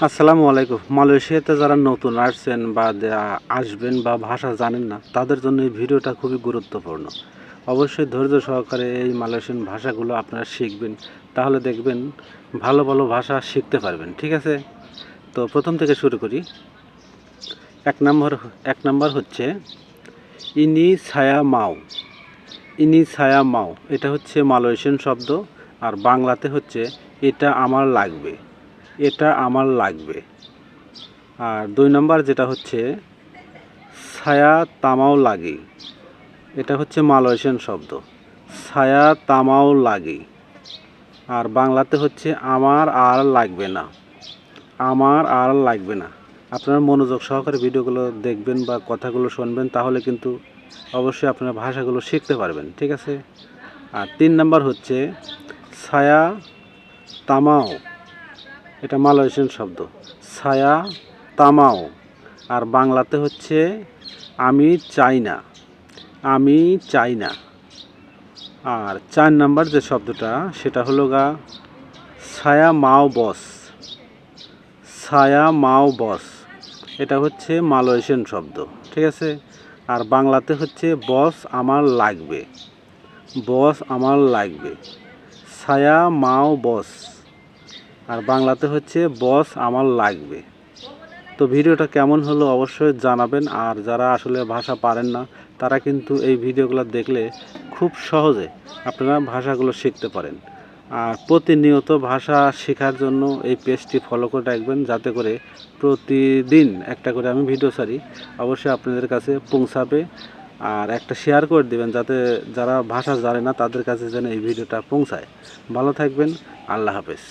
আসসালামু আলাইকুম। মালয়েশিয়াতে যারা নতুন আসছেন বা আসবেন বা ভাষা জানেন না, তাদের জন্য এই ভিডিওটা খুবই গুরুত্বপূর্ণ। অবশ্যই ধৈর্য সহকারে এই মালয়েশিয়ান ভাষাগুলো আপনারা শিখবেন, তাহলে দেখবেন ভালো ভালো ভাষা শিখতে পারবেন, ঠিক আছে? তো প্রথম থেকে শুরু করি। এক নম্বর এক নম্বর হচ্ছে ইনি ছায়া মাও। ইনি ছায়া মাও, এটা হচ্ছে মালয়েশিয়ান শব্দ, আর বাংলাতে হচ্ছে, এটা আমার লাগবে। এটা আমার লাগবে। আর দুই নম্বর যেটা হচ্ছে, ছায়া তামাও লাগে এটা হচ্ছে মালয়েশিয়ান শব্দ। ছায়া তামাও লাগে আর বাংলাতে হচ্ছে, আমার আর লাগবে না। আমার আর লাগবে না। আপনারা মনোযোগ সহকারে ভিডিওগুলো দেখবেন বা কথাগুলো শুনবেন, তাহলে কিন্তু অবশ্যই আপনারা ভাষাগুলো শিখতে পারবেন, ঠিক আছে? আর তিন নাম্বার হচ্ছে, ছায়া তামাও। এটা মালয়েশিয়ান শব্দ। ছায়া, তামাও। আর বাংলাতে হচ্ছে, আমি চাই না আমি চাই না আর চার নাম্বার যে শব্দটা, সেটা হলো গা, ছায়া মাও বস। ছায়া মাও বস। এটা হচ্ছে মালয়েশিয়ান শব্দ, ঠিক আছে? আর বাংলাতে হচ্ছে, বস আমার লাগবে। বস আমার লাগবে। ছায়া মাও বস। আর বাংলাতে হচ্ছে, বস আমার লাগবে। তো ভিডিওটা কেমন হলো অবশ্যই জানাবেন, আর যারা আসলে ভাষা পারেন না, তারা কিন্তু এই ভিডিওগুলো দেখলে খুব সহজে আপনারা ভাষাগুলো শিখতে পারেন। আর প্রতিনিয়ত ভাষা শেখার জন্য এই পেজটি ফলো করে রাখবেন, যাতে করে প্রতিদিন একটা করে আমি ভিডিও ছাড়ি, অবশ্যই আপনাদের কাছে পৌঁছাবে। আর একটা শেয়ার করে দিবেন, যাতে যারা ভাষা জানে না, তাদের কাছে যেন এই ভিডিওটা পৌঁছায়। ভালো থাকবেন, আল্লাহ হাফেজ।